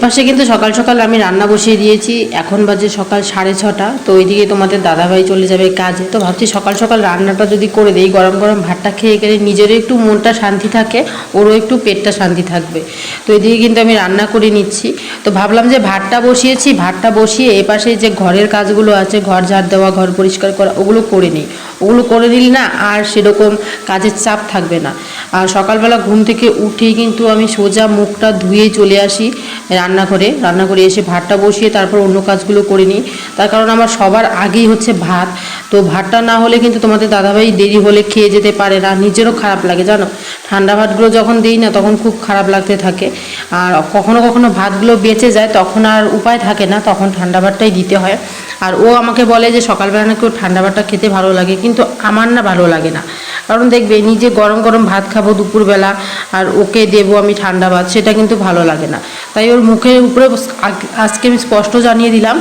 এপাশে কিন্তু সকাল সকাল আমি রান্না বসিয়ে দিয়েছি। এখন বাজে সকাল সাড়ে ছটা। তো ওইদিকে তোমাদের দাদাভাই চলে যাবে কাজে। তো ভাবছি সকাল সকাল রান্নাটা যদি করে দেই, গরম গরম ভাতটা খেয়ে গেলে নিজেরও একটু মনটা শান্তি থাকে, ওরও একটু পেটটা শান্তি থাকবে। তো এদিকে কিন্তু আমি রান্না করে নিচ্ছি। তো ভাবলাম যে ভাতটা বসিয়েছি, ভাতটা বসিয়ে এপাশে যে ঘরের কাজগুলো আছে, ঘর ঝাড় দেওয়া, ঘর পরিষ্কার করা, ওগুলো করে নিই। ওগুলো করে দিলে না আর সেরকম কাজের চাপ থাকবে না। আর সকালবেলা ঘুম থেকে উঠেই কিন্তু আমি সোজা মুখটা ধুয়ে চলে আসি। রান্নাঘরে রান্নাঘরে এসে ভাতটা বসিয়ে তারপর অন্য কাজগুলো করে নিই। তার কারণ আমার সবার আগেই হচ্ছে ভাত। তো ভাতটা না হলে কিন্তু তোমাদের দাদাভাই দেরি হলে খেয়ে যেতে পারে না, নিজেরও খারাপ লাগে, জানো? ঠান্ডা ভাতগুলো যখন দিই না, তখন খুব খারাপ লাগতে থাকে। আর কখনো কখনো ভাতগুলো বেঁচে যায়, তখন আর উপায় থাকে না, তখন ঠান্ডা ভাতটাই দিতে হয়। আর ও আমাকে বলে যে সকালবেলা নাকি ওর ঠান্ডা ভাতটা খেতে ভালো লাগে, কিন্তু আমার না ভালো লাগে না। কারণ দেখবে নিজে গরম গরম ভাত খাব দুপুরবেলা, আর ওকে দেবো আমি ঠান্ডা ভাত, সেটা কিন্তু ভালো লাগে না। তাই ওর মুখের উপরে আজকে আমি স্পষ্ট জানিয়ে দিলাম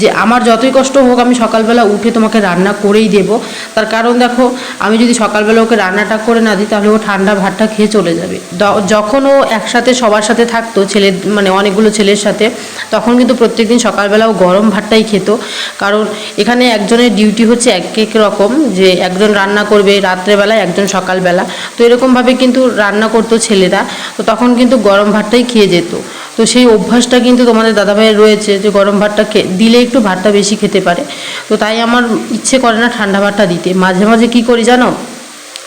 যে আমার যতই কষ্ট হোক আমি সকালবেলা উঠে তোমাকে রান্না করেই দেব। তার কারণ দেখো, আমি যদি সকালবেলা ওকে রান্নাটা করে না দিই, তাহলে ও ঠান্ডা ভাতটা খেয়ে চলে যাবে। যখন ও একসাথে সবার সাথে থাকতো, ছেলে মানে অনেকগুলো ছেলের সাথে, তখন কিন্তু প্রত্যেকদিন সকালবেলা ও গরম ভাতটাই খেত। কারণ এখানে একজনের ডিউটি হচ্ছে এক এক রকম, যে একজন রান্না করবে রাত্রেবেলা একজন সকালবেলা। তো এরকমভাবে কিন্তু রান্না করতো ছেলেরা, তো তখন কিন্তু গরম ভাতটাই খেয়ে যেত। তো সেই অভ্যাসটা কিন্তু তোমাদের দাদাভাইয়ের রয়েছে, যে গরম ভাতটা দিলে একটু ভাতটা বেশি খেতে পারে। তো তাই আমার ইচ্ছে করে না ঠান্ডা ভাতটা দিতে। মাঝে মাঝে কি করি জানো?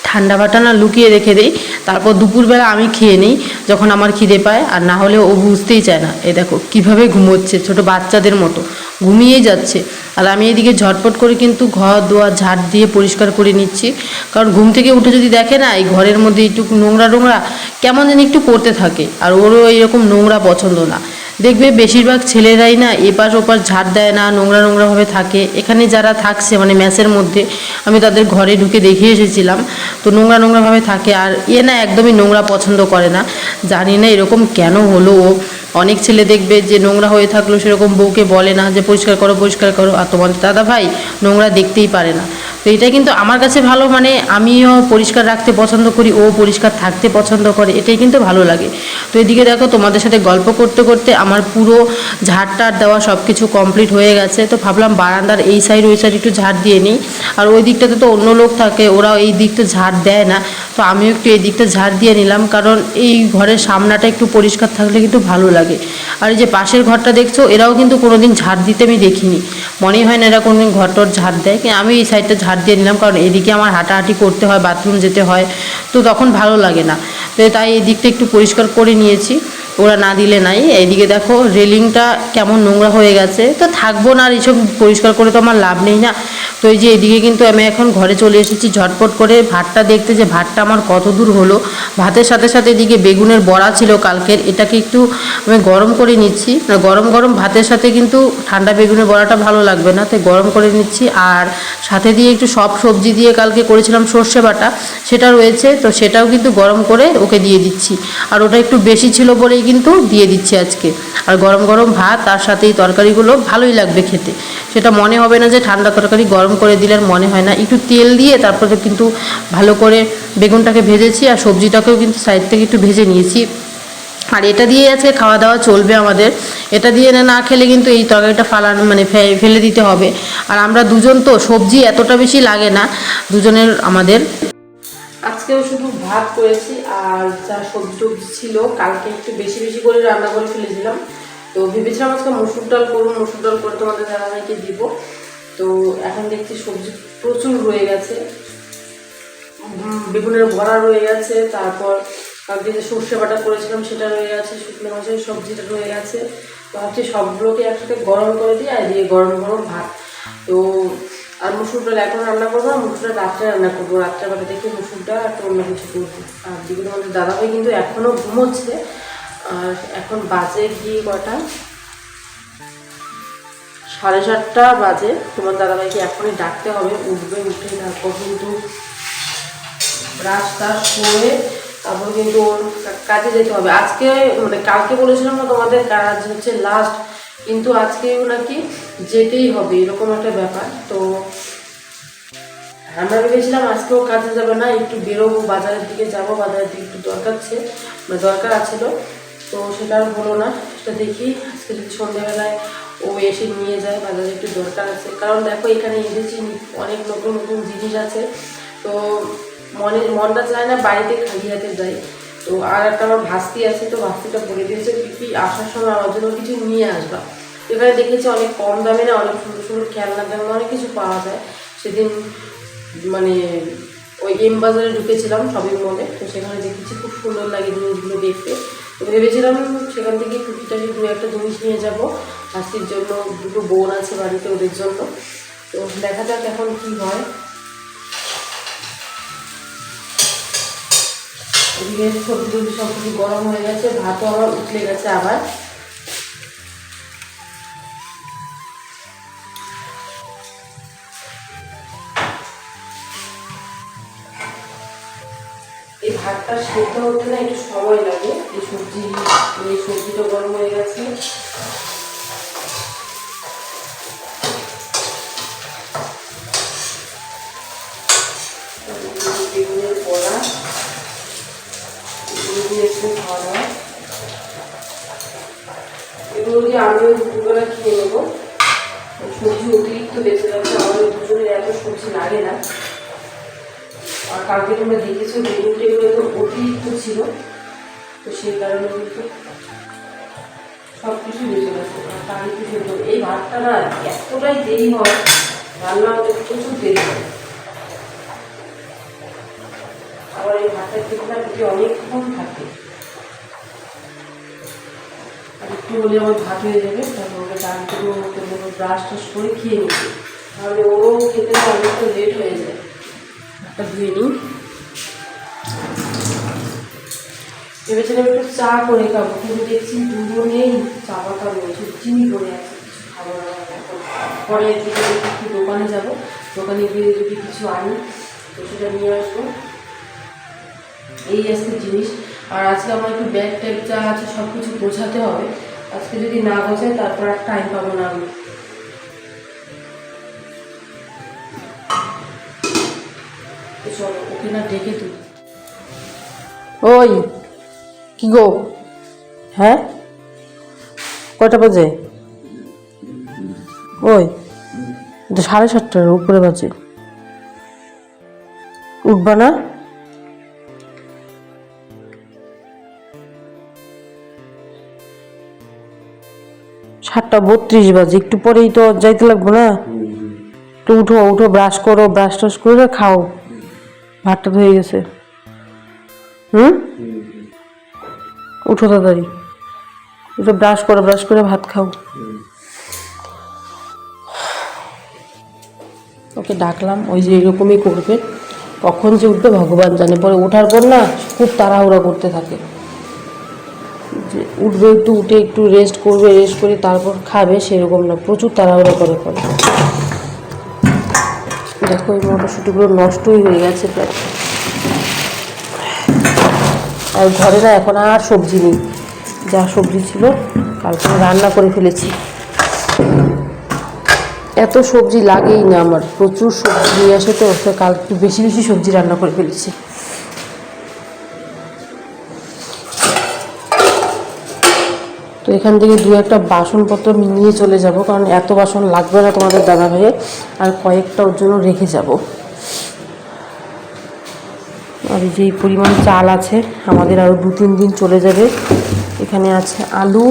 ঠান্ডা ভাতটা না লুকিয়ে রেখে দেই। তারপর দুপুরবেলা আমি খেয়ে নিই, যখন আমার খিদে পায়। আর না হলে ও বুঝতেই চায় না এই দেখো, কীভাবে ঘুমোচ্ছে, ছোট বাচ্চাদের মতো। ঘুমিয়েই যাচ্ছে। আর আমি এদিকে ঝটপট করে কিন্তু ঘর দোয়া ঝাড় দিয়ে পরিষ্কার করে নিচ্ছি। কারণ ঘুম থেকে উঠে যদি দেখে না, এই ঘরের মধ্যে একটু নোংরা নোংরা কেমন যেন একটু করতে থাকে। আর ওরও এইরকম নোংরা পছন্দ না। দেখবে বেশিরভাগ ছেলেরাই না এপাশ ওপাশ ঝাড় দেয় না, নোংরা নোংরাভাবে থাকে। এখানে যারা থাকছে মানে ম্যাচের মধ্যে, আমি তাদের ঘরে ঢুকে দেখে এসেছিলাম। তো নোংরা নোংরাভাবে থাকে আর এ না একদমই নোংরা পছন্দ করে না। জানি না এরকম কেন হলো ও। অনেক ছেলে দেখবে যে নোংরা হয়ে থাকল সেরকম বউকে বলে না যে, পরিষ্কার করো পরিষ্কার করো। আর তোমাদের দাদা ভাই নোংরা দেখতেই পারে না। তো এটা কিন্তু আমার কাছে ভালো মানে আমিও পরিষ্কার রাখতে পছন্দ করি, ও পরিষ্কার থাকতে পছন্দ করে, এটাই কিন্তু ভালো লাগে। তো এদিকে দেখো তোমাদের সাথে গল্প করতে করতে আমার পুরো ঝাড় টাড় দেওয়া সব কিছু কমপ্লিট হয়ে গেছে। তো ভাবলাম বারান্দার এই সাইড ওই সাইড একটু ঝাড় দিয়ে নিই। আর ওই দিকটাতে তো অন্য লোক থাকে ওরা এই দিকটা ঝাড় দেয় না। তো আমিও একটু এই দিকটা ঝাড় দিয়ে নিলাম, কারণ এই ঘরের সামনাটা একটু পরিষ্কার থাকলে কিন্তু ভালো লাগে। আর এই যে পাশের ঘরটা দেখছ, এরাও কিন্তু কোনোদিন ঝাড় দিতে আমি দেখিনি। মনেই হয় না এরা কোনোদিন ঘর টর ঝাড় দেয় আমি এই সাইডটা ঝাড় দিয়ে নিলাম, কারণ এদিকে আমার হাঁটাহাঁটি করতে হয়, বাথরুম যেতে হয়, তো তখন ভালো লাগে না। তো তাই এদিকটা দিকটা একটু পরিষ্কার করে নিয়েছি। ওরা না দিলে নাই। এইদিকে দেখো রেলিংটা কেমন নোংরা হয়ে গেছে। তো থাকব না আর এইসব পরিষ্কার করে তো আমার লাভ নেই না। তো এই যে এদিকে কিন্তু আমি এখন ঘরে চলে এসেছি ঝটপট করে। ভাতটা দেখতে যে ভাতটা আমার কত দূর হলো। ভাতের সাথে সাথে এদিকে বেগুনের বড়া ছিল কালকের। এটাকে একটু আমি গরম করে নিচ্ছি। গরম গরম ভাতের সাথে কিন্তু ঠান্ডা বেগুনের বড়াটা ভালো লাগবে না। তাই গরম করে নিচ্ছি। আর সাথে দিয়ে একটু সব সবজি দিয়ে কালকে করেছিলাম সর্ষে বাটা। সেটা রয়েছে। তো সেটাও কিন্তু গরম করে ওকে দিয়ে দিচ্ছি। আর ওটা একটু বেশি ছিল বলেই কিন্তু দিয়ে দিচ্ছি আজকে। আর গরম গরম ভাত, তার সাথে এই তরকারিগুলো ভালোই লাগবে খেতে। সেটা মনে হবে না যে ঠান্ডা তরকারি গরম করে দিলে আর মনে হয় না। একটু তেল দিয়ে তারপরে কিন্তু ভালো করে বেগুনটাকে ভেজেছি আর সবজিটাকেও কিন্তু সাইড থেকে একটু ভেজে নিয়েছি। আর এটা দিয়ে আজকে খাওয়া দাওয়া চলবে আমাদের। এটা দিয়ে না খেলে কিন্তু এই তরকারিটা ফালানো মানে ফেলে দিতে হবে। আর আমরা দুজন তো সবজি এতটা বেশি লাগে না। দুজনের আমাদের আজকেও শুধু ভাত করেছি আর যা সবজি টবজি ছিল, কালকে একটু বেশি বেশি করে রান্না করে ফেলেছিলাম। তো ভেবেছিলাম আজকে মসুর ডাল করব মসুর ডাল করে তোমাদের দাদাভাইকে দিব। তো এখন দেখছি সবজি প্রচুর রয়ে গেছে। বেগুনের ভরা রয়ে গেছে, তারপর কালকে যে সর্ষে বাটা করেছিলাম সেটা রয়ে গেছে, শুকনো মাছের সবজিটা রয়ে গেছে। তো ভাবছি সবগুলোকে একসাথে গরম করে দিই আর দিয়ে গরম গরম ভাত। তো আর মুসুর ডাল এখন রান্না করব, আর মুসুর ডাল রাত্রে রান্না করব। রাত্রেবেলা দেখে মুসুর ডাল আর অন্য কিছু করব। আর দিকে আমাদের দাদাভাই কিন্তু এখনও ঘুমোচ্ছে। আর এখন বাজে গিয়ে কটা? সাড়ে সাতটা বাজে। তোমার দাদাভাইকে এখনই ডাকতে হবে, উঠবে, উঠে তারপর কিন্তু টাশ করে তারপর কিন্তু ওর কাজে যেতে হবে। আজকে মানে কালকে বলেছিলাম না তোমাদের কাজ হচ্ছে লাস্ট কিন্তু আজকেও নাকি যেতেই হবে, এরকম একটা ব্যাপার। তো আমরা ভেবেছিলাম আজকেও কাজে যাবে না, একটু বেরোবো, বাজারের দিকে যাব, বাজারের দিকে একটু দরকার ছে মানে দরকার আছিল। তো সেটা আর হলো না, সেটা দেখি, আজকে যদি সন্ধ্যাবেলায় ও এসে নিয়ে যায়, বাজারে একটু দরকার আছে। কারণ দেখো, এখানে এসেছি, অনেক নতুন নতুন জিনিস আছে। তো মনে, মনটা চায় না বাড়িতে খালি হাতে যাই। তো আর একটা আমার ভাস্তি আছে, তো ভাস্তিটা বলে দিয়েছে পিপি আসার সময় আমার জন্য কিছু নিয়ে আসবা। এখানে দেখেছি অনেক কম দামে না, অনেক সুন্দর সুন্দর খেলনার দামে অনেক কিছু পাওয়া যায়। সেদিন মানে ওই এম বাজারে ঢুকেছিলাম শপিং মলে, তো সেখানে দেখেছি খুব সুন্দর লাগে জিনিসগুলো দেখতে। তো ভেবেছিলাম সেখান থেকে টুকিটাকি দু একটা জিনিস নিয়ে যাব শাস্তির জন্য দুটো বোন আছে বাড়িতে ওদের জন্য। তো দেখা যাক এখন কী হয়। এদিকে সবজি টবজি সব কিছু গরম হয়ে গেছে, ভাতও আমার উঠলে গেছে আবার। এই ভাতটা সেদ্ধ হতে না একটু সময় লাগে, এই সবজি, এই সবজিটা গরম হয়ে গেছে। দিয়ে আমিও দুপুরবেলা খেয়ে নেব। সবজি অতিরিক্ত বেঁচে যাচ্ছে আমাদের দুজনের এত সবজি লাগে না। আর কালকে তোমরা দেখেছ বেগুন টেগুলো তো অতিরিক্ত ছিল, তো সেই কারণে কিন্তু সব কিছু বেঁচে গেছে। তার কিছু এই ভাতটা না এতটাই দেরি হয়, রান্না হতে প্রচুর দেরি হয়। আবার এই ভাতটা পেটে অনেকক্ষণ থাকে আর একটু হলে আমার ভাত হয়ে যাবে, তারপর ওকে ডাল দেবো, ওকে দেবো ব্রাশ টাশ করে খেয়ে নিবে। তাহলে ওরও খেতে অনেকটা লেট হয়ে যায়। ভাতটা ধুয়ে নিই। ভেবেছিলাম একটু চা করে খাব, কিন্তু দেখছি দুধও নেই, চা পাতা রয়েছে, চিনি পড়ে আছে, কিছু খাব না দিকে একটু দোকানে যাব। দোকানে গিয়ে যদি কিছু আনি, তো সেটা নিয়ে আসব। এই আজকে জিনিস। আর আজকে আমার একটু ব্যাগ ট্যাগ যা আছে সব কিছু গোছাতে হবে। আজকে যদি না গোছাই তারপর আর টাইম পাবো না আমি। ওই, কি গো? হ্যাঁ? কয়টা বাজে? ওই সাড়ে সাতটার উপরে বাজে। উঠবা না? সাতটা বত্রিশ বাজে, একটু পরেই তো যাইতে লাগবো না? তো উঠো উঠো ব্রাশ করো ব্রাশ টাশ করে খাও। ভাতটা হয়ে গেছে। হুম? উঠো তাড়াতাড়ি। উঠো ব্রাশ করো ব্রাশ করে ভাত খাও। ওকে ডাকলাম, ওই যে এরকমই করবে। কখন যে উঠবে, ভগবান জানে। পরে ওঠার পর না, খুব তাড়াহুড়া করতে থাকে। উঠবে একটু, উঠে একটু রেস্ট করবে রেস্ট করে তারপর খাবে, সেরকম না। প্রচুর তাড়াহুড়া করে করে। দেখো এই মটরশুঁটিগুলো নষ্টই হয়ে গেছে প্রায়। আর ঘরে না এখন আর সবজি নেই। যা সবজি ছিল, কালকে রান্না করে ফেলেছি। এত সবজি লাগেই না আমার। প্রচুর সবজি নিয়ে আসে তো কাল একটু বেশি বেশি সবজি রান্না করে ফেলেছি। তো এখান থেকে দু একটা বাসনপত্র নিয়ে চলে যাব, কারণ এত বাসন লাগবে না তোমাদের দাদা ভাইয়ের। আর কয়েকটা ওর জন্য রেখে যাব। আর এই যে পরিমাণ চাল আছে, আমাদের আরও দু তিন দিন চলে যাবে। এখানে আছে আলু।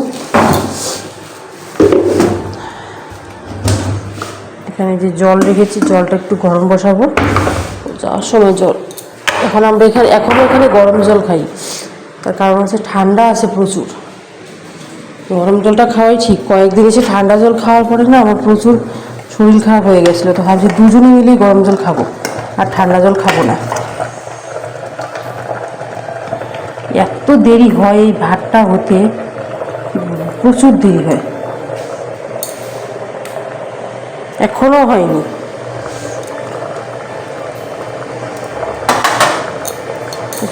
এখানে যে জল রেখেছি, জলটা একটু গরম বসাবো। যাওয়ার সময় জল। এখন আমরা এখানে এখনও এখানে গরম জল খাই। তার কারণ হচ্ছে ঠান্ডা আছে প্রচুর। গরম জলটা খাওয়াই ঠিক। কয়েকদিন এসে ঠান্ডা জল খাওয়ার পরে না আমার প্রচুর শরীর খারাপ হয়ে গেছিল, তো ভাবছি দুজনে মিলেই গরম জল খাব, আর ঠান্ডা জল খাব না। এত দেরি হয় এই ভাতটা হতে, প্রচুর দেরি হয়। এখনও হয়নি।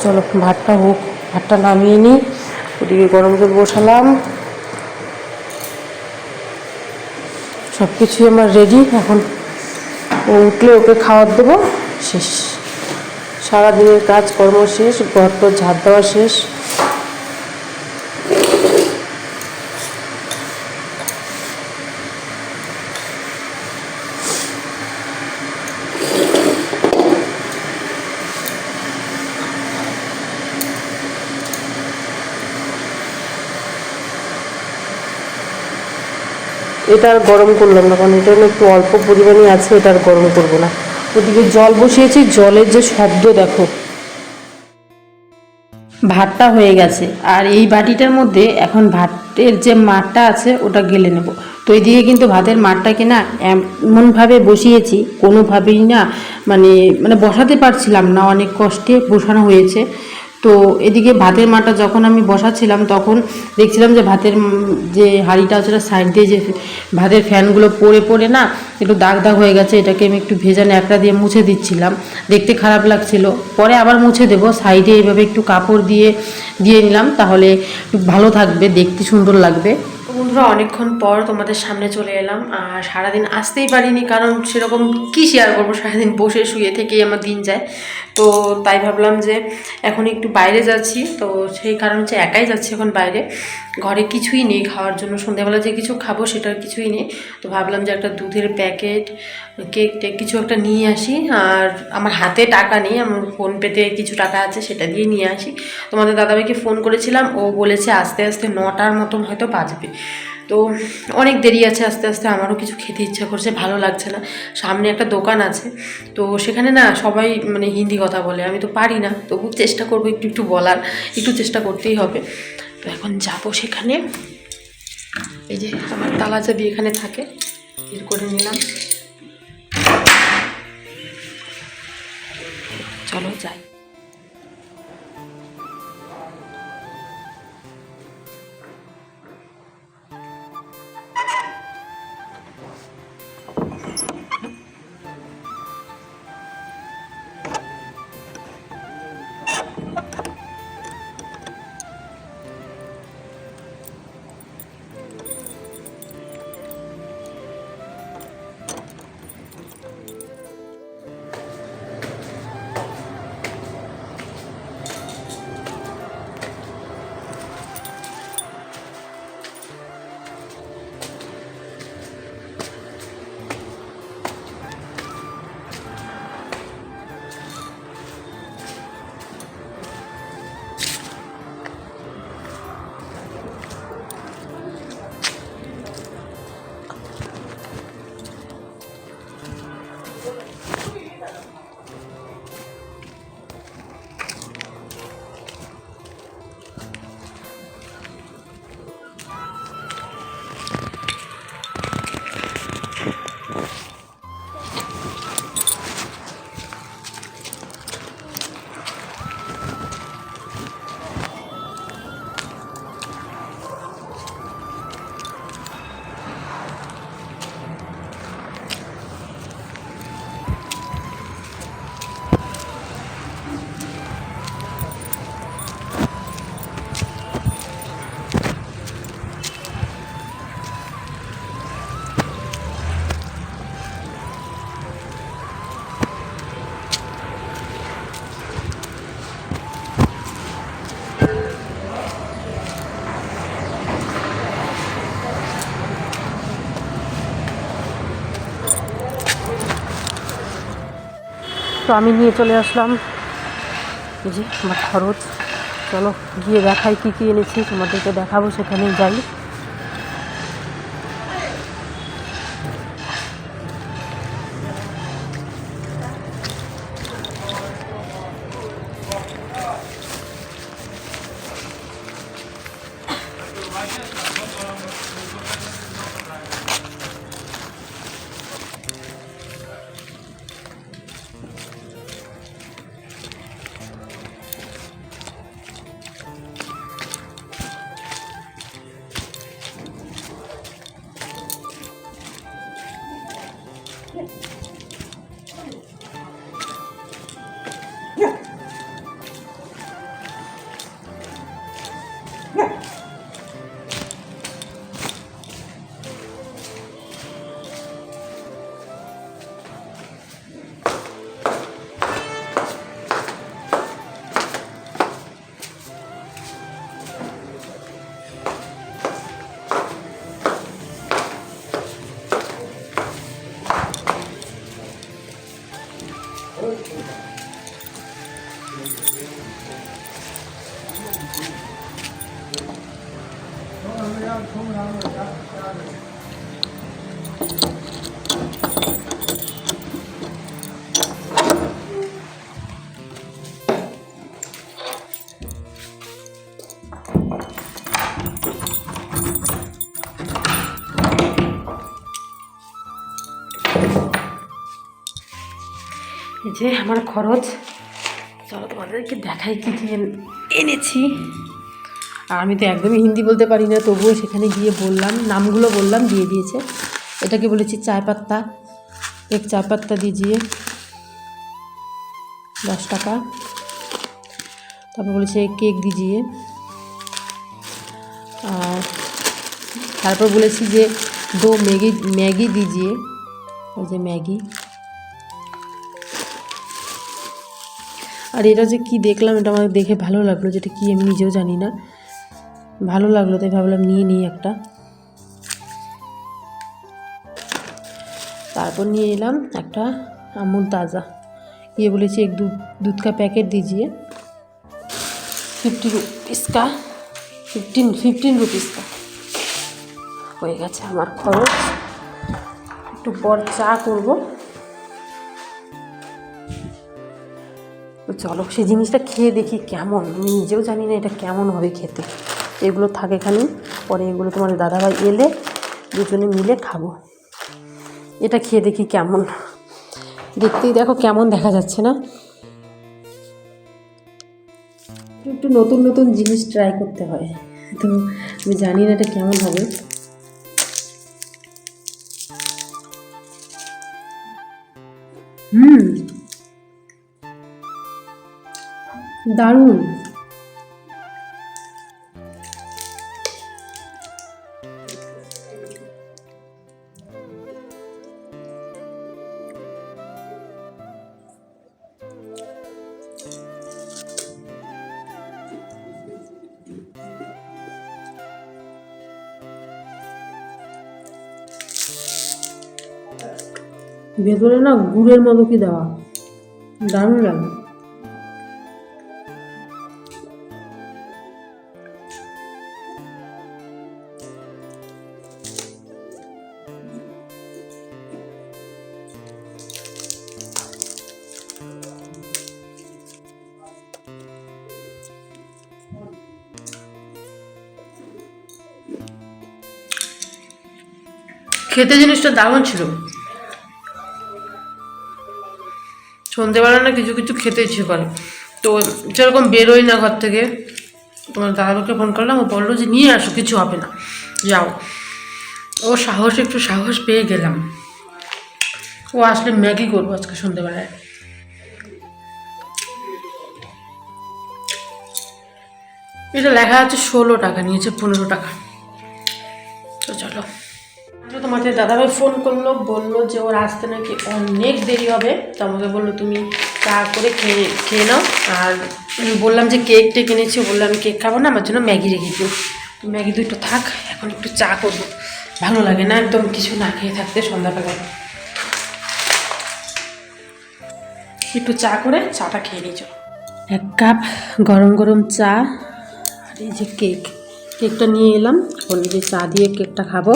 চলো ভাতটা হোক, ভাতটা নামিয়ে নিই, ওদিকে গরম জল বসালাম। সব কিছুই আমার রেডি এখন ও উঠলে ওকে খাওয়ার দেবো, শেষ। সারাদিনের কাজকর্ম শেষ ঘর ঝাড় দেওয়া শেষ। এটা আর গরম করলাম না, কারণ এটা একটু অল্প পরিমাণে আছে, এটা আর গরম করব না। ওদিকে জল বসিয়েছি, জলের যে শব্দ দেখো। ভাতটা হয়ে গেছে, আর এই বাটিটার মধ্যে এখন ভাতের যে মাঠটা আছে, ওটা গেলে নেব। তো এইদিকে কিন্তু ভাতের মাঠটাকে না এমনভাবে বসিয়েছি, কোনোভাবেই না মানে মানে বসাতে পারছিলাম না, অনেক কষ্টে বসানো হয়েছে। তো এদিকে ভাতের মাঠটা যখন আমি বসাচ্ছিলাম, তখন দেখছিলাম যে ভাতের যে হাঁড়িটা আছে সাইড দিয়ে যে ভাতের ফ্যানগুলো পড়ে পড়ে না, একটু দাগ দাগ হয়ে গেছে, এটাকে আমি একটু ভেজা ন্যাকড়া দিয়ে মুছে দিচ্ছিলাম। দেখতে খারাপ লাগছিল। পরে আবার মুছে দেবো, সাইডে এইভাবে একটু কাপড় দিয়ে দিয়ে নিলাম, তাহলে একটু ভালো থাকবে, দেখতে সুন্দর লাগবে। বন্ধুরা, অনেকক্ষণ পর তোমাদের সামনে চলে এলাম, আর সারাদিন আসতেই পারিনি, কারণ সেরকম কি শেয়ার করব? সারাদিন বসে, শুয়ে থেকেই আমার দিন যায়। তো তাই ভাবলাম যে এখন একটু বাইরে যাচ্ছি। তো সেই কারণ হচ্ছে একাই যাচ্ছি এখন বাইরে। ঘরে কিছুই নেই খাওয়ার জন্য। সন্ধ্যাবেলা যে কিছু খাব সেটার কিছুই নেই। তো ভাবলাম যে একটা দুধের প্যাকেট, কেক টেক কিছু একটা নিয়ে আসি। আর আমার হাতে টাকা নেই, আমার ফোনপেতে কিছু টাকা আছে সেটা দিয়ে নিয়ে আসি। তোমাদের দাদাভাইকে ফোন করেছিলাম, ও বলেছে আস্তে আস্তে নটার মতন হয়তো বাজবে। তো অনেক দেরি আছে আস্তে আস্তে, আমারও কিছু খেতে ইচ্ছা করছে, ভালো লাগছে না। সামনে একটা দোকান আছে, তো সেখানে না সবাই মানে হিন্দি কথা বলে, আমি তো পারি না, তবু চেষ্টা করব একটু একটু বলার, একটু চেষ্টা করতেই হবে। তো এখন যাব সেখানে। এই যে আমার তালা চাবি এখানে থাকে, বের করে নিলাম। চলো যাই। তো আমি নিয়ে চলে আসলাম। এই যে, আমার খরচ। চলো, গিয়ে দেখাই কী কী এনেছি, তোমাদেরকে দেখাবো সেখানে যাই। Yeah. যে আমার খরচ। চলো তোমাদেরকে দেখাই কি কি এনেছি। আর আমি তো একদমই হিন্দি বলতে পারি না, তবুও সেখানে গিয়ে বললাম, নামগুলো বললাম, দিয়ে দিয়েছে। এটাকে বলেছি চায় পাত্তা। এক চায় পাত্তা দিজিয়ে দশ টাকা। তারপর বলেছে কেক দিজিয়ে তারপর বলেছি যে দো ম্যাগি ম্যাগি দিজিয়ে ওই যে ম্যাগি আর এটা যে কি দেখলাম এটা আমার দেখে ভালো লাগলো যেটা কি আমি নিজেও জানি না ভালো লাগলো তাই ভাবলাম নিয়ে নিই একটা তারপর নিয়ে এলাম একটা আমুল তাজা ये বলেছি এক दूध दूध का पैकेट दीजिए फिफ्टी रुपीस का fifteen fifteen rupees হয়ে গেছে আমার খরচ। একটু পর চা করব। চলো, সেই জিনিসটা খেয়ে দেখি কেমন। আমি নিজেও জানি না এটা কেমন হবে খেতে। এগুলো থাকে খালি পরে এগুলো তোমার দাদাভাই এলে দুজনে মিলে খাব। এটা খেয়ে দেখি কেমন। দেখতেই দেখো কেমন দেখা যাচ্ছে না। একটু নতুন নতুন জিনিস ট্রাই করতে হয়। তো আমি জানি না এটা কেমন হবে। হুম। দারুণ। ভেতরে না গুড়ের মতো কি দেওয়া? দারুণ লাগে। খেতে জিনিসটা দারুণ ছিল। সন্ধেবেলা না কিছু কিছু খেতে ইচ্ছে করে। তো সেরকম বেরোই না ঘর থেকে। তোমার দাদাকে ফোন করলাম, ও বলল যে নিয়ে আসো, কিছু হবে না। যাও। ও সাহস, একটু সাহস পেয়ে গেলাম। ও আসলে ম্যাগি করব আজকে সন্ধেবেলায়। এটা লেখা আছে ষোলো টাকা, নিয়েছে পনেরো টাকা। তো চলো। তো তোমাদের দাদাভাই ফোন করল, বলল যে ওর আসতে নাকি অনেক দেরি হবে। তো আমাকে বলল, তুমি চা করে খেয়ে খেয়ে নাও। আর বললাম যে কেকটা কিনেছি এনেছি, ও বলল, আমি কেক খাব না, আমার জন্য ম্যাগি রেখে দিও। তো ম্যাগি দুটো থাক, এখন একটু চা করব। ভালো লাগে না একদম কিছু না খেয়ে থাকতে সন্ধ্যাবেলায়। একটু চা করে চাটা খেয়ে চলো এক কাপ গরম গরম চা আর এই যে কেক কেকটা নিয়ে এলাম, এখন যে চা দিয়ে কেকটা খাব।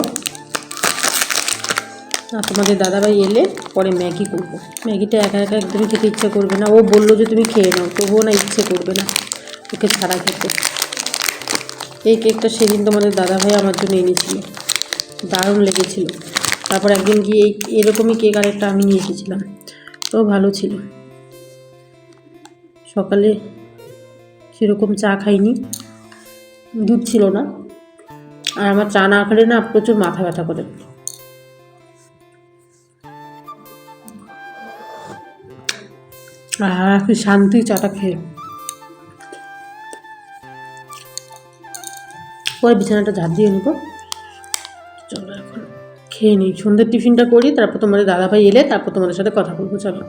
আর তোমাদের দাদাভাই এলে পরে ম্যাগি করব। ম্যাগিটা একা একা একদমই খেতে ইচ্ছে করবে না। ও বলল যে তুমি খেয়ে নাও, তবুও না ইচ্ছে করবে না। ওকে ছাড়া খেতে। এই কেকটা সেদিন তোমাদের দাদাভাই আমার জন্য এনেছিল। দারুণ লেগেছিল। তারপর একদিন গিয়ে এই এরকমই কেক আরেকটা আমি নিয়ে এসেছিলাম। তো ভালো ছিল। সকালে সেরকম চা খাইনি। দুধ ছিল না। আর আমার চা না খেলে না প্রচুর মাথা ব্যথা করে। আর এখন শান্তি চাটা খেয়ে পরে বিছানাটা ঝাড় দিয়ে নেব। চলো এখন খেয়ে নিই। সন্ধ্যের টিফিনটা করি, তারপর তোমাদের দাদাভাই এলে তারপর তোমাদের সাথে কথা বলব, চলো।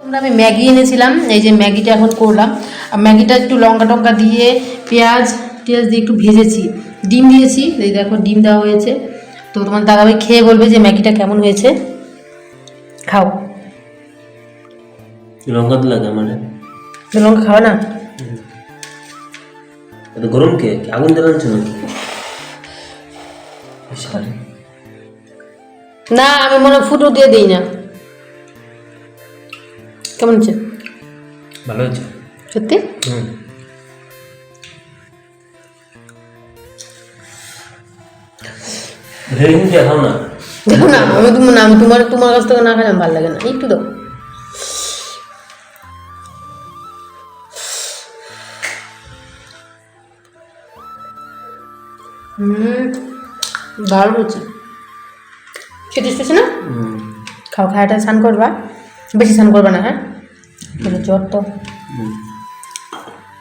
তোমরা আমি ম্যাগি এনেছিলাম, এই যে ম্যাগিটা এখন করলাম। আর ম্যাগিটা একটু লঙ্কা টঙ্কা দিয়ে, পেঁয়াজ পেঁয়াজ দিয়ে একটু ভেজেছি। ডিম দিয়েছি, এই দেখো ডিম দেওয়া হয়েছে। তো তোমার দাদাভাই খেয়ে বলবে যে ম্যাগিটা কেমন হয়েছে। খাও। লঙ্কা তো লাগে তো লঙ্কা খাও না? এত গরম কে? আগুন জ্বালাচ্ছে নাকি না আমি মনে ফুটো দিয়ে দিই না। কেমন হচ্ছে? ভালো হচ্ছে। সত্যি? হুম। না। দেখো না আমি তোমার না আমি তোমার তোমার কাছ থেকে না খেলাম ভালো লাগে না। একটু দাও। হুম দারুণ হচ্ছে। খেতে এসতেছে না? খাও খাওয়াটা স্নান করবা। বেশি স্নান করবা না হ্যাঁ? জ্বর তো।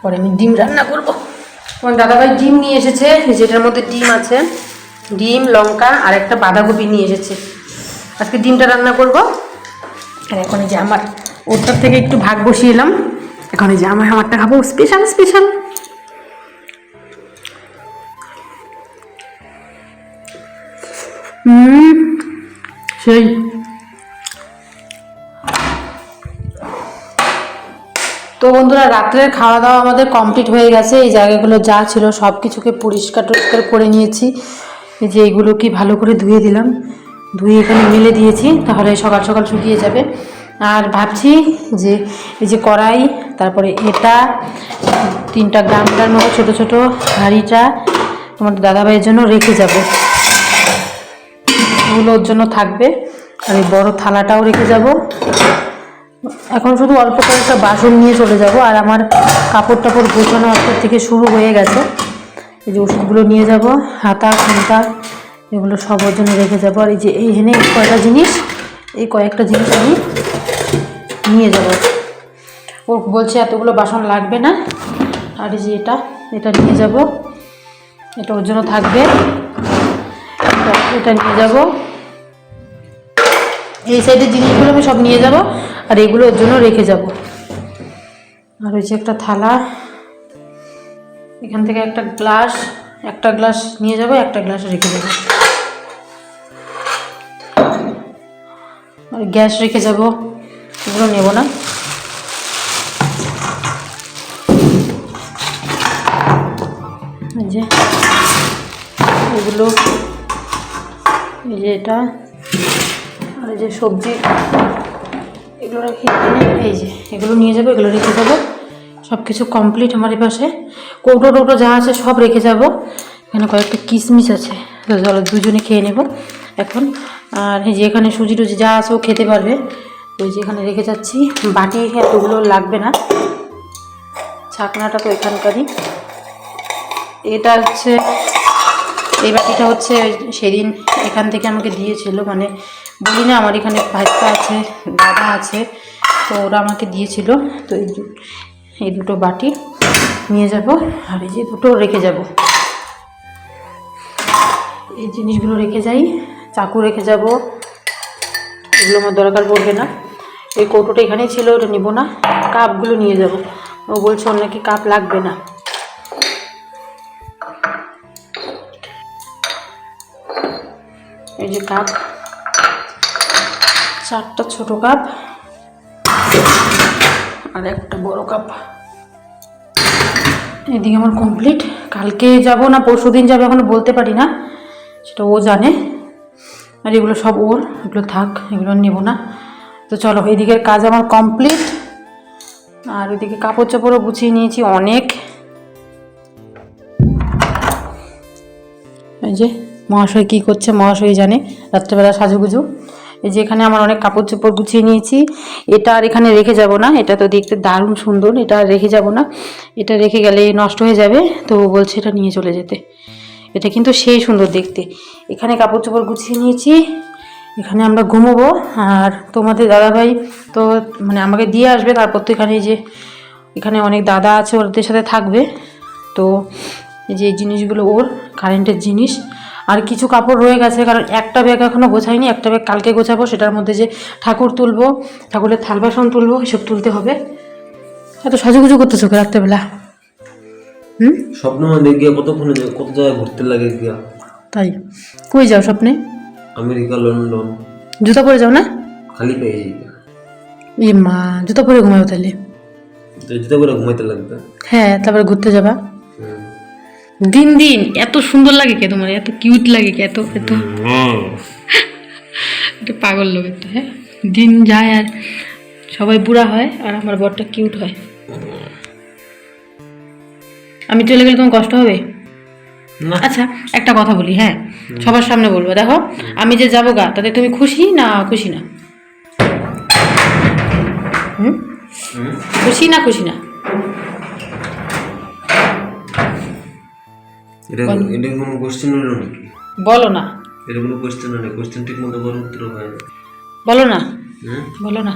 পরে আমি ডিম রান্না করব। তোমার দাদাভাই ডিম নিয়ে এসেছে যেটার মধ্যে ডিম আছে। ডিম লঙ্কা আর একটা বাঁধাকপি নিয়ে এসেছে। আজকে ডিমটা রান্না করব। আর এখন এই যে আমার ওটার থেকে একটু ভাগ বসিয়ে এলাম। এখন এই যে আমার আমারটা খাব। স্পেশাল স্পেশাল হুম, সেই। তো বন্ধুরা রাত্রের খাওয়া দাওয়া আমাদের কমপ্লিট হয়ে গেছে। এই জায়গাগুলো যা ছিল সব কিছুকে পরিষ্কার টরিষ্কার করে নিয়েছি। এই যে এইগুলো কি ভালো করে ধুয়ে দিলাম। ধুয়ে এখানে মেলে দিয়েছি, তাহলে সকাল সকাল শুকিয়ে যাবে। আর ভাবছি যে এই যে কড়াই, তারপরে এটা, তিনটা গামলার মতো ছোটো ছোটো হাঁড়িটা তোমার দাদাভাইয়ের জন্য রেখে যাব। ওগুলো ওর জন্য থাকবে। আর এই বড় থালাটাও রেখে যাব। এখন শুধু অল্প কয়েকটা বাসন নিয়ে চলে যাব। আর আমার কাপড় টাপড় গোছানো আজকের থেকে শুরু হয়ে গেছে। এই যে ওষুধগুলো নিয়ে যাব, হাতা, খান্তা, এগুলো সব ওর জন্য রেখে যাব। আর এই যে এই হেনে কয়টা জিনিস, এই কয়েকটা জিনিস আমি নিয়ে যাব। ও বলছে এতগুলো বাসন লাগবে না। আর এই যে এটা এটা নিয়ে যাব। এটা ওর জন্য থাকবে। এটা- নিয়ে যাব। এই সাইডের জিনিসগুলো আমি সব নিয়ে যাব আর এগুলো ওর জন্য রেখে যাব। আর ওই যে একটা থালা। এখান থেকে একটা গ্লাস একটা গ্লাস নিয়ে যাব, একটা গ্লাস রেখে দেবো আর গ্যাস রেখে যাব, এগুলো নেব না। যে, এগুলো এই যে এটা, আর এই যে সবজি, এগুলো রেখে এই যে, এগুলো নিয়ে যাব, এগুলো রেখে যাব সব কিছু কমপ্লিট আমার এই পাশে। কৌটো টৌটো যা আছে সব রেখে যাব। এখানে কয়েকটা কিশমিশ আছে চলো দুজনে খেয়ে নেব এখন। আর এই যে এখানে সুজি টুজি যা আছে ও খেতে পারবে। ওই যে এখানে রেখে যাচ্ছি। বাটি এতগুলো লাগবে না। ছাকনাটা তো এখানকারই। এটা হচ্ছে এই বাটিটা হচ্ছে সেদিন এখান থেকে আমাকে দিয়েছিল মানে বলি না আমার এখানে ভাইপা আছে দাদা আছে, তো ওরা আমাকে দিয়েছিল, তো এই দুটো বাটি নিয়ে যাব আর এই যে দুটো রেখে যাব। এই জিনিসগুলো রেখে যাই, চাকু রেখে যাব, এগুলো আমার দরকার পড়বে না। এই কৌটোটা এখানেই ছিল ওটা নিব না, কাপগুলো নিয়ে যাব। ও বলছে নাকি কাপ লাগবে না। এই যে কাপ। চারটা ছোট কাপ আর একটা বড় কাপ। এদিকে আমার কমপ্লিট কালকে যাব না, পরশু দিন যাবে এখনও বলতে পারি না, সেটা ও জানে। আর এগুলো সব ওর, এগুলো থাক, এগুলো নেব না। তো চলো, এদিকের কাজ আমার কমপ্লিট আর ওইদিকে কাপড় চাপড়ও গুছিয়ে নিয়েছি অনেক। এই যে মহাশয় কী করছে মহাশয় জানে, রাত্রেবেলা সাজুগুজু। এই যে এখানে আমার অনেক কাপড় চোপড় গুছিয়ে নিয়েছি। এটা আর এখানে রেখে যাব না, এটা তো দেখতে দারুণ সুন্দর, এটা আর রেখে যাব না। এটা রেখে গেলে নষ্ট হয়ে যাবে তো বলছে এটা নিয়ে চলে যেতে। এটা কিন্তু সেই সুন্দর দেখতে। এখানে কাপড় চোপড় গুছিয়ে নিয়েছি, এখানে আমরা ঘুমোবো। আর তোমাদের দাদাভাই তো মানে আমাকে দিয়ে আসবে, তারপর তো এখানে যে, এখানে অনেক দাদা আছে ওদের সাথে থাকবে। তো এই যে জিনিসগুলো ওর কারেন্টের জিনিস। আর কিছু কাপড় রয়ে গেছে কারণ একটা ব্যাগ এখনও গোছাইনি একটা ব্যাগ কালকে গোছাবো সেটার মধ্যে যে ঠাকুর তুলবো ঠাকুরের থাল বাসন তুলবো এসব তুলতে হবে। এত সাজুগুজু করতেছো কে রাত্রেবেলা? হুম? স্বপ্ন মধ্যে গিয়া কতক্ষণে কত জায়গায় ঘুরতে লাগে গিয়া? তাই। কই যাও স্বপ্নে? America London. জুতা পরে যাও না? খালি পেয়ে যাই। এ মা জুতা পরে ঘুমাও তাহলে জুতো করে ঘুমাইতে লাগবে। হ্যাঁ তারপরে ঘুরতে যাবা। দিন দিন এত সুন্দর লাগে কে তোমার এত কিউট লাগে কে এত এত। এটা পাগল লোক একটা হ্যাঁ? দিন যায় আর সবাই বুড়া হয় আর আমার বরটা কিউট হয়। আমি চলে গেলে তোমার কষ্ট হবে? আচ্ছা একটা কথা বলি হ্যাঁ? সবার সামনে বলব দেখো আমি যে যাব গা তাতে তুমি খুশি না খুশি না। খুশি না খুশি না? এটা এটা কোনো কোশ্চেন হলো নাকি? বলো না। এটা কোনো কোশ্চেন নেই কোশ্চেন ঠিক মতো করার উত্তর হয় না। বলো না। বলো না।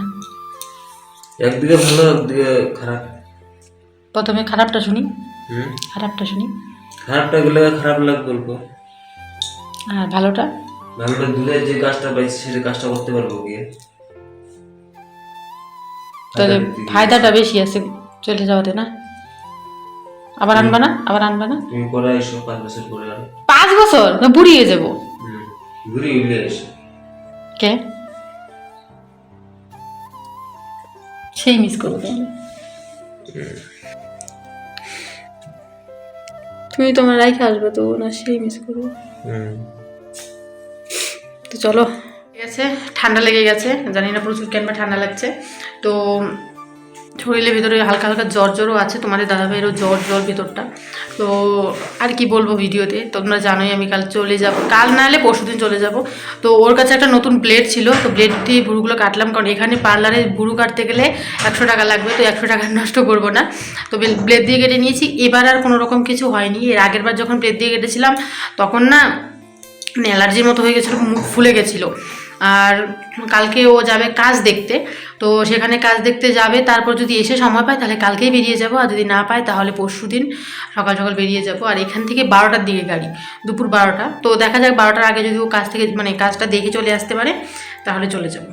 একদিকে ভালো একদিকে খারাপ। প্রথমে খারাপটা শুনি। হুম খারাপটা শুনি। খারাপটা গেলে খারাপ লাগ গল্প আর ভালোটা? ভালোটা দিলে যে কাজটা পাইছি সেটা কাজটা করতে পারব গিয়ে তাহলে ফায়দাটা বেশি আছে চলে যাওয়াতে না? আবার আনবা না? আবার আনবা না? তুমি পরে এসো পাঁচ বছর পরে আর পাঁচ বছর? না বুড়ি হয়ে যাব। ঘুরে উঠলে এসো। কে? সেই মিস করব তাহলে। তুমি তোমার রাইখে আসবে তো না সেই মিস করব? তো চলো। ঠিক আছে ঠান্ডা লেগে গেছে। জানি না প্রচুর কেন ঠান্ডা লাগছে। তো শরীরের ভিতরে হালকা হালকা জ্বর জ্বরও আছে, তোমাদের দাদাভাইয়েরও জ্বর জ্বর ভিতরটা। তো আর কি বলব ভিডিওতে, তোমরা জানোই আমি কাল চলে যাব, কাল না হলে পরশু দিন চলে যাব। তো ওর কাছে একটা নতুন ব্লেড ছিল, তো ব্লেড দিয়ে ভুরুগুলো কাটলাম, কারণ এখানে পার্লারে ভুরু কাটতে গেলে একশো টাকা লাগবে, তো একশো টাকা নষ্ট করব না। তো ব্লেড দিয়ে কেটে নিয়েছি, এবার আর কোনো রকম কিছু হয়নি। এর আগের বার যখন ব্লেড দিয়ে কেটেছিলাম, তখন না মানে অ্যালার্জির মতো হয়ে গেছিল, মুখ ফুলে গেছিল। আর কালকে ও যাবে কাজ দেখতে তো সেখানে কাজ দেখতে যাবে, তারপর যদি এসে সময় পায় তাহলে কালকেই বেরিয়ে যাব, আর যদি না পায় তাহলে পরশু দিন সকাল সকাল বেরিয়ে যাব, আর এখান থেকে বারোটার দিকে গাড়ি, দুপুর বারোটা। তো দেখা যাক বারোটার আগে যদি ও কাজ থেকে মানে কাজটা দেখে চলে আসতে পারে, তাহলে চলে যাব।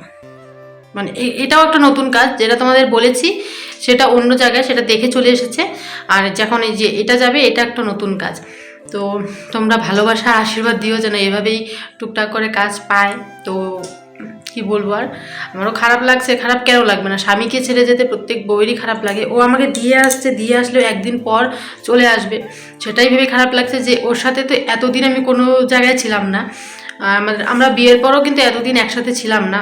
মানে এটাও একটা নতুন কাজ, যেটা তোমাদের বলেছি, সেটা অন্য জায়গায় সেটা দেখে চলে এসেছে, আর যখন এই যে এটা যাবে, এটা একটা নতুন কাজ। তো তোমরা ভালোবাসা, আশীর্বাদ দিও যেন এভাবেই টুকটাক করে কাজ পায়। তো কি বলব আর? আমারও খারাপ লাগছে, খারাপ কেন লাগবে না? স্বামীকে ছেড়ে যেতে প্রত্যেক বউয়েরই খারাপ লাগে। ও আমাকে দিয়ে আসছে, দিয়ে আসলেও একদিন পর চলে আসবে। সেটাই ভেবে খারাপ লাগছে যে ওর সাথে তো এতদিন আমি কোনো জায়গায় ছিলাম না। আমাদের আমরা বিয়ের পরও কিন্তু এতদিন একসাথে ছিলাম না।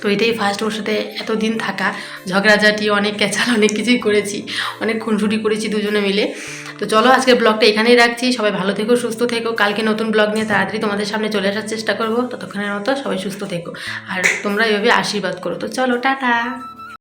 তো এটাই ফার্স্ট ওর সাথে এতদিন থাকা। ঝগড়াঝাটি, অনেক ক্যাচাল, অনেক কিছুই করেছি। অনেক খুনসুটি করেছি দুজনে মিলে। তো চলো আজকের ব্লগটা এখানেই রাখছি। সবাই ভালো থেকো, সুস্থ থেকো। কালকে নতুন ব্লগ নিয়ে তাড়াতাড়ি তোমাদের সামনে চলে আসার চেষ্টা করব। ততক্ষণের মতো সবাই সুস্থ থেকো। আর তোমরা এভাবে আশীর্বাদ করো। তো চলো, টাটা!